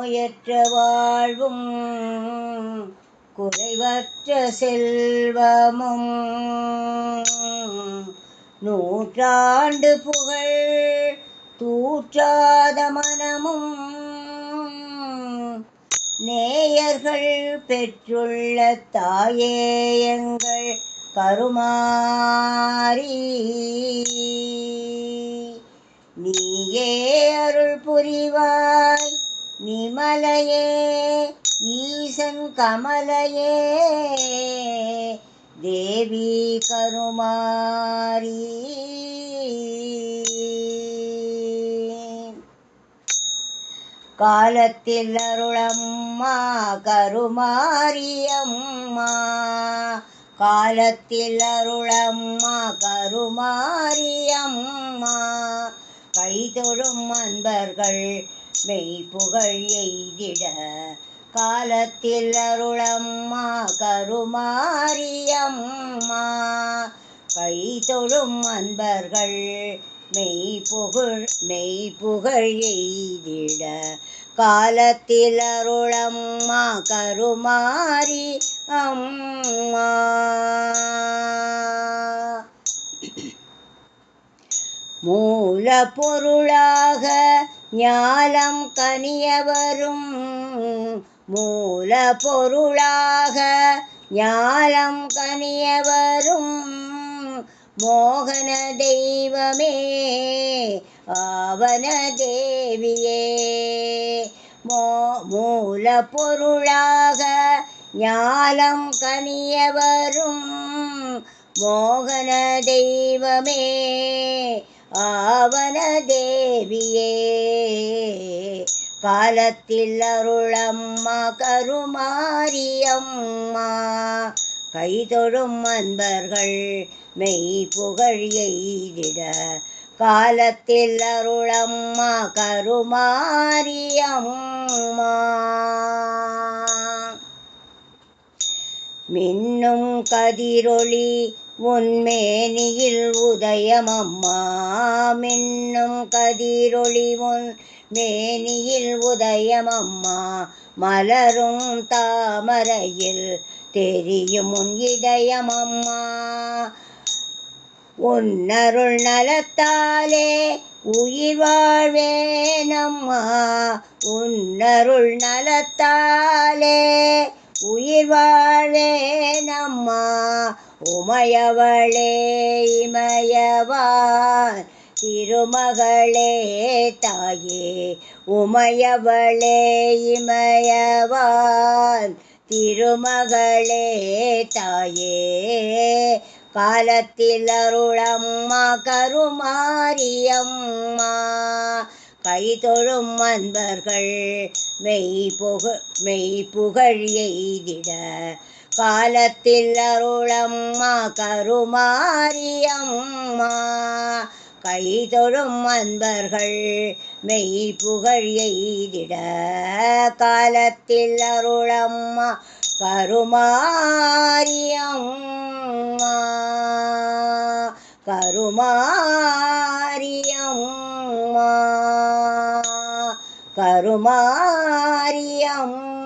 நோயற்ற வாழ்வும் குறைவற்ற செல்வமும். நூற்றாண்டு புகழ் தூற்றாத மனமும் நேயர்கள் பெற்றுள்ள தாயேயங்கள் கருமாறி. நீயே அருள் புரிவாய் நிமலையே ஈசன் கமலையே தேவி கருமாரி. காலத்தில் அருளம்மா கருமாரியம்மா. காலத்தில் அருளம்மா கருமாரியம்மா. கைதொழும் அன்பர்கள் மெய் புகழ் எய்திட காலத்தில் அருளம்மா கருமாரியம்மா. கை தொழும் அன்பர்கள் மெய் புகழ் மெய் புகழ் எய்திட காலத்தில் அருளம்மா கருமாரி அம்மா மூல பொருளாக ஞாலம் கனியவரும் மூல பொருளாக ஞாலம் கனியவரும் மோகன தெய்வமே ஆவன தேவியே. மோ மூல பொருளாக ஞாலம் கனியவரும் மோகன தெய்வமே. ஆவன தேவியே காலத்தில் அருளம்மா கருமாரியம்மா. கைதொழும் அன்பர்கள் மெய் புகழ் எய்திட காலத்தில் அருளம்மா கருமாரியம்மா. மின்னும் கதிரொளி உன்மேனியில் உதயமம்மா மின்னும் கதிரொளி உன் மேனியில் உதயமம்மா மலரும் தாமரையில் தெரியும் உன் இதயமம்மா. உன்னருள் நலத்தாலே உயிர் வாழ்வேனம்மா. உன்னருள் நலத்தாலே உயிர் வாழே நம்மா உமையவளே இமயவார். திருமகளே தாயே உமையவளே இமயவான் திருமகளே தாயே காலத்தில் அருளம்மா கருமாரியம்மா. கைதொழும் அன்பர்கள் மெய் புக மெய் புகழ் எய்திட. காலத்தில் அருளம்மா கருமாரியம்மா. கைதொழும் அன்பர்கள் மெய் புகழ் எய்திட. காலத்தில் அருளம்மா கருமாரியம்மா. கருமாரியம்மா. கருமாரியம்